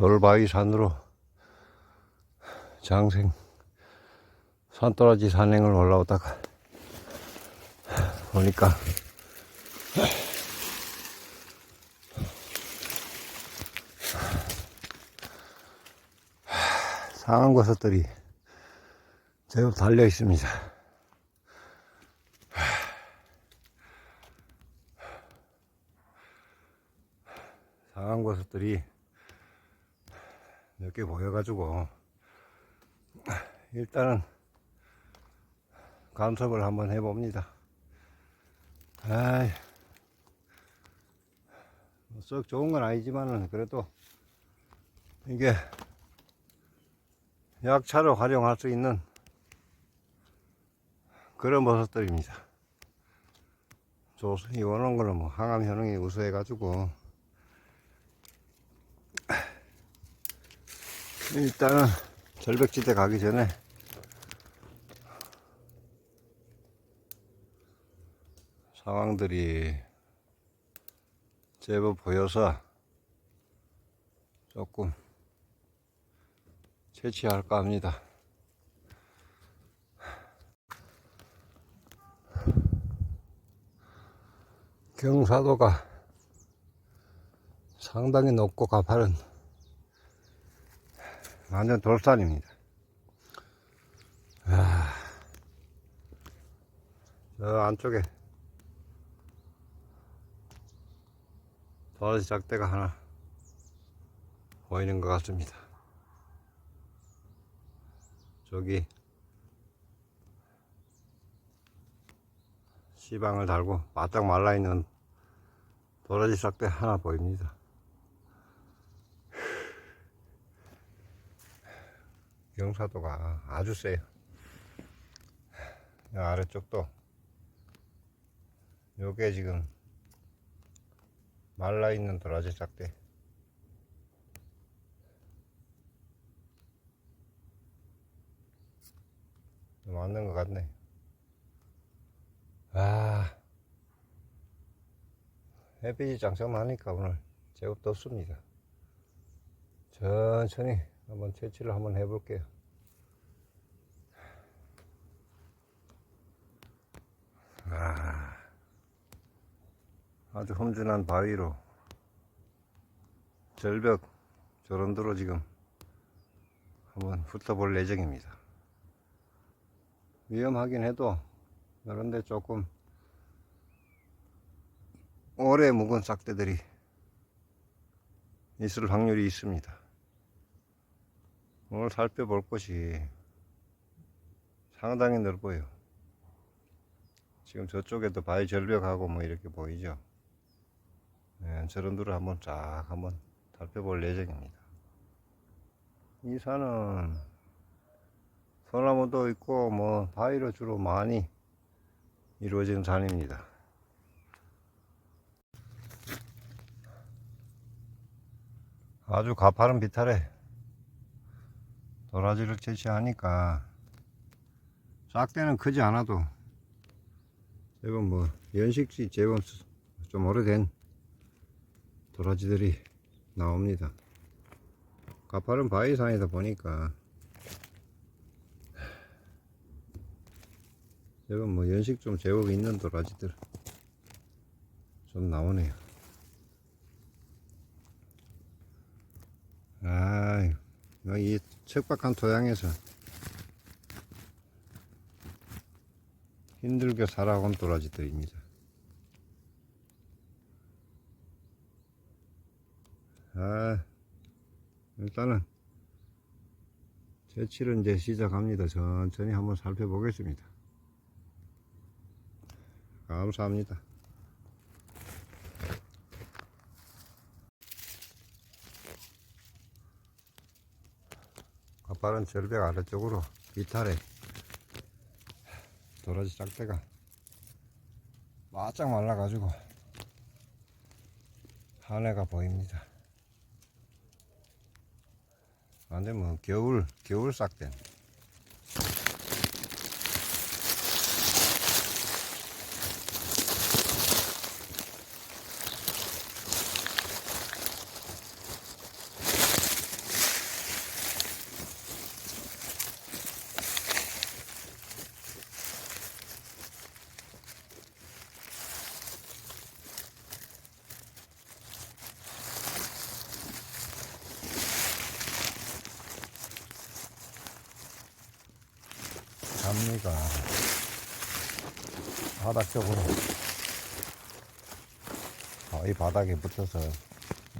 돌바위 산으로 장생 산도라지 산행을 올라오다가 보니까 상한 버섯들이 제법 달려 있습니다. 상한 버섯들이 몇 개 보여가지고 일단은 감섭을 한번 해봅니다. 아이, 뭐썩 좋은 건 아니지만은 그래도 이게 약차로 활용할 수 있는 그런 버섯들입니다. 조선이 원하는 거는 뭐 항암 효능이 우수해가지고 일단은 절벽지대 가기 전에 상황들이 제법 보여서 조금 채취할까 합니다. 경사도가 상당히 높고 가파른 완전 돌산입니다. 아, 저 안쪽에 도라지 작대가 하나 보이는 것 같습니다. 저기 시방을 달고 바짝 말라있는 도라지 싹대 하나 보입니다. 경사도가 아주 세요. 이 아래쪽도 요게 지금 말라있는 도라지 싹대 맞는 것 같네. 아, 햇빛이 장성하니까 오늘 제법 덥습니다. 천천히 한번 채취를 한번 해볼게요. 아, 아주 험준한 바위로 절벽 저런도로 지금 한번 훑어볼 예정입니다. 위험하긴 해도 그런데 조금 오래 묵은 싹대들이 있을 확률이 있습니다. 오늘 살펴볼 곳이 상당히 넓어요. 지금 저쪽에도 바위 절벽하고 뭐 이렇게 보이죠. 네, 저런 데를 한번 쫙 한번 살펴볼 예정입니다. 이 산은 소나무도 있고 뭐 바위로 주로 많이 이루어진 산입니다. 아주 가파른 비탈에 도라지를 채취하니까 싹대는 크지 않아도 제법 뭐 연식시 제법 좀 오래된 도라지들이 나옵니다. 가파른 바위산이다 보니까 제법 뭐 연식 좀 제법 있는 도라지들 좀 나오네요. 아, 이 척박한 토양에서 힘들게 살아온 도라지들입니다. 아, 일단은 채취를 이제 시작합니다. 천천히 한번 살펴보겠습니다. 감사합니다. 가파른 절벽 아래쪽으로 비탈에 도라지 짝대가 바짝 말라가지고 한 해가 보입니다. 완전 뭐 겨울 겨울 싹대. 바위가 바닥 쪽으로 바위 바닥에 붙어서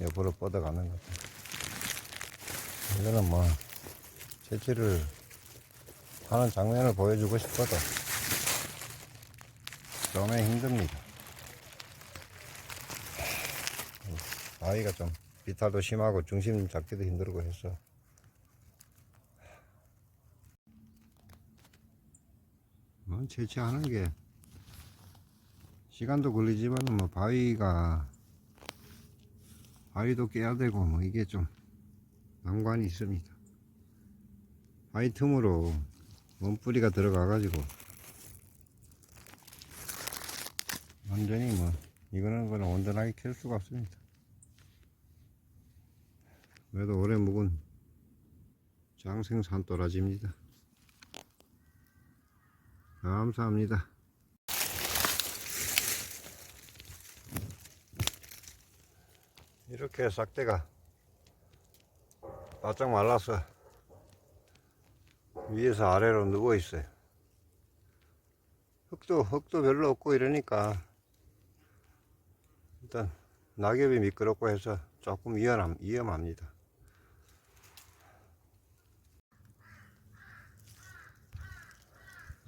옆으로 뻗어가는 거죠. 이거는 뭐 채취를 하는 장면을 보여주고 싶어도 좀 힘듭니다. 바위가 좀 비탈도 심하고 중심 잡기도 힘들고 해서 채취하는 게 시간도 걸리지만 뭐 바위가 바위도 깨야 되고 뭐 이게 좀 난관이 있습니다. 바위 틈으로 원뿌리가 들어가 가지고 완전히 뭐 이거는 그냥 온전하게 캘 수가 없습니다. 그래도 오래 묵은 장생산 도라지입니다. 감사합니다. 이렇게 싹대가 바짝 말라서 위에서 아래로 누워 있어요. 흙도 흙도 별로 없고 이러니까 일단 낙엽이 미끄럽고 해서 조금 위험합니다.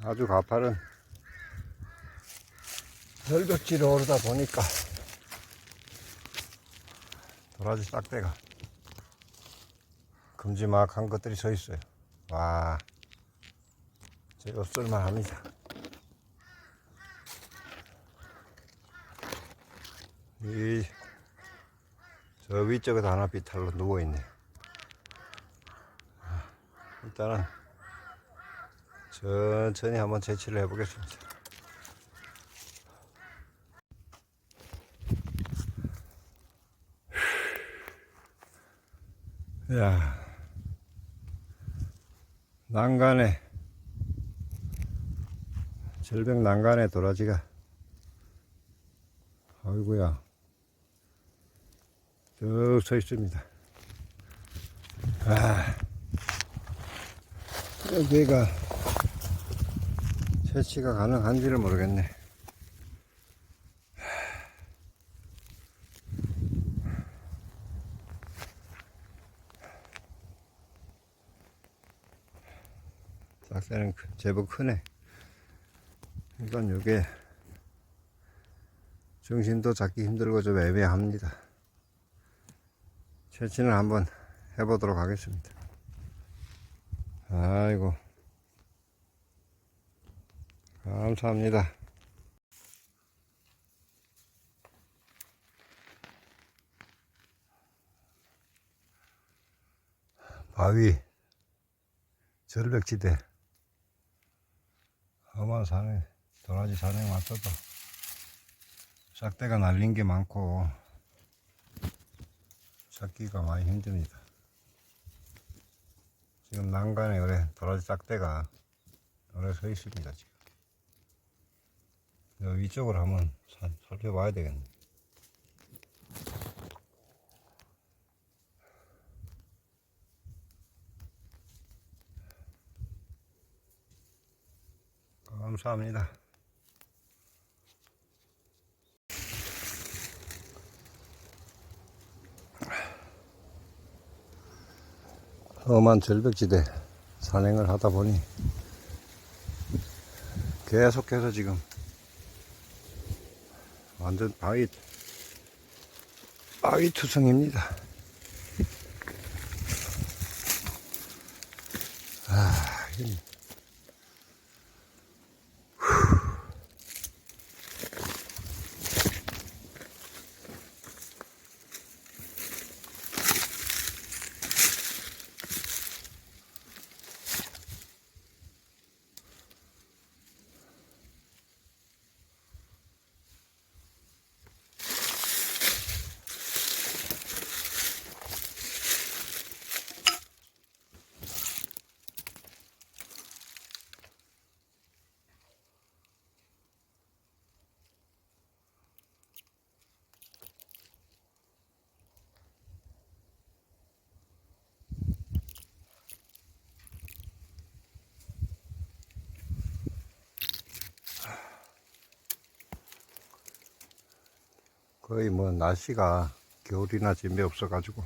아주 가파른 절벽지로 오르다 보니까 도라지 싹대가 큼지막한 것들이 서 있어요. 와, 제가 쓸만 합니다. 이, 저 위쪽에도 하나 비탈로 누워있네. 일단은 천천히 한번 채취를 해보겠습니다. 야, 난간에 절벽 난간에 도라지가 아이고야 쭉 서 있습니다. 아, 여기가 채취가 가능한지를 모르겠네. 싹새는 크- 제법 크네. 이건 요게 중심도 잡기 힘들고 좀 애매합니다. 채취는 한번 해보도록 하겠습니다. 아이고. 감사합니다. 바위, 절벽지대, 험한 산에, 도라지 산에 왔어도 싹대가 날린 게 많고 찾기가 많이 힘듭니다. 지금 난간에 그래 도라지 싹대가 오래 서 있습니다. 지금. 여 위쪽으로 한번 살- 살펴봐야 되겠네. 감사합니다. 험한 절벽지대 산행을 하다 보니 계속해서 지금 완전 바위 바위 투성입니다. 거의 뭐 날씨가 겨울이나 진배 없어가지고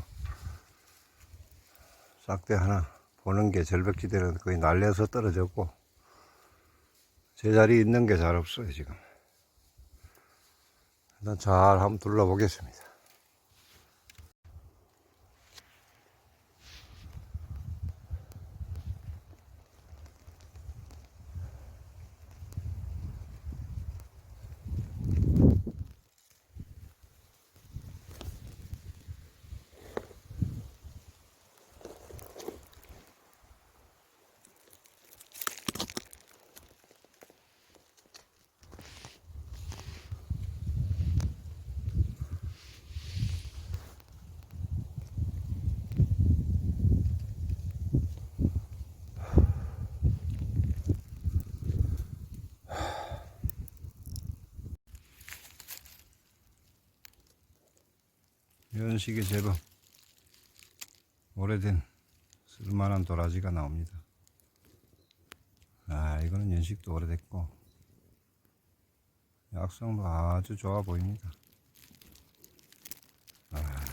싹대 하나 보는 게 절벽지대는 거의 날려서 떨어졌고 제자리 있는 게 잘 없어요 지금. 일단 잘 한번 둘러보겠습니다 이런 식의 제법 오래된 쓸만한 도라지가 나옵니다. 아, 이거는 연식도 오래됐고, 약성도 아주 좋아 보입니다. 아,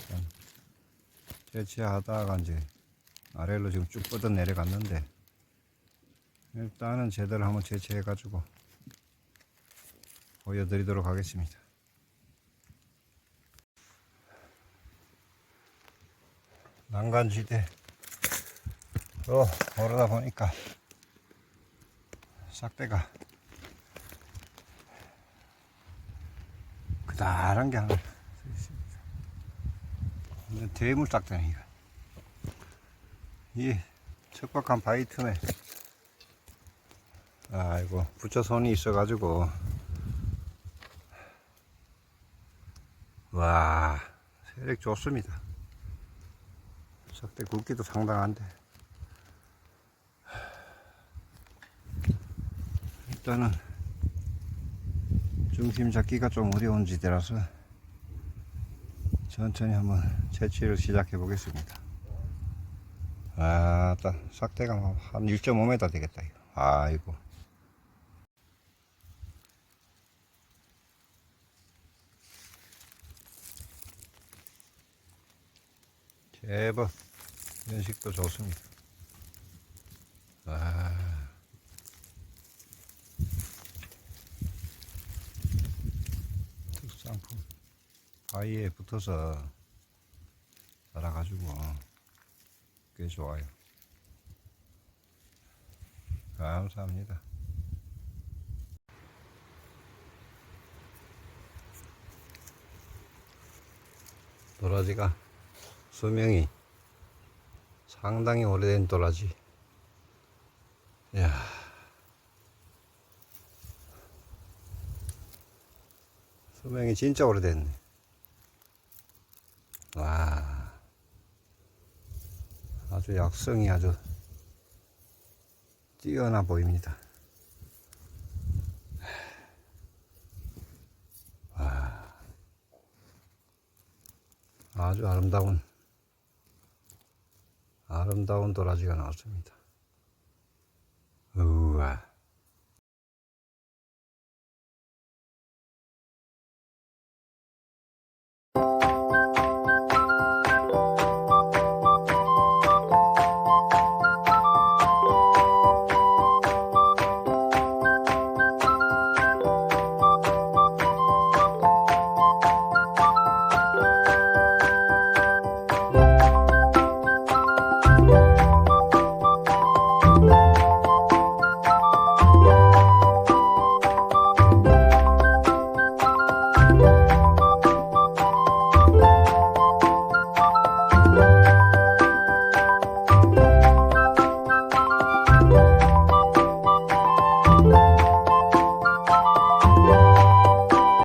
일단 채취하다가 이제 아래로 지금 쭉 뻗어 내려갔는데, 일단은 제대로 한번 채취해가지고 보여드리도록 하겠습니다. 난간지대 또 오르다 보니까 싹대가 그다란 게 하나 서 있습니다. 대물 싹대네 이거. 이 척박한 바위 틈에 아이고 부처 손이 있어가지고 와 세력 좋습니다. 석대 굵기도 상당한데. 일단은 중심 잡기가 좀 어려운 지대라서 천천히 한번 채취를 시작해 보겠습니다. 아따 삭대가 한 1.5m 되겠다 이거. 아이고. 제법 연식도 좋습니다. 아. 특상품 바위에 붙어서 자라가지고 꽤 좋아요. 감사합니다. 도라지가 수명이 상당히 오래된 도라지. 야 수명이 진짜 오래됐네. 와. 아주 약성이 아주 뛰어나 보입니다. 와. 아주 아름다운 아름다운 도라지가 나왔습니다. 우와.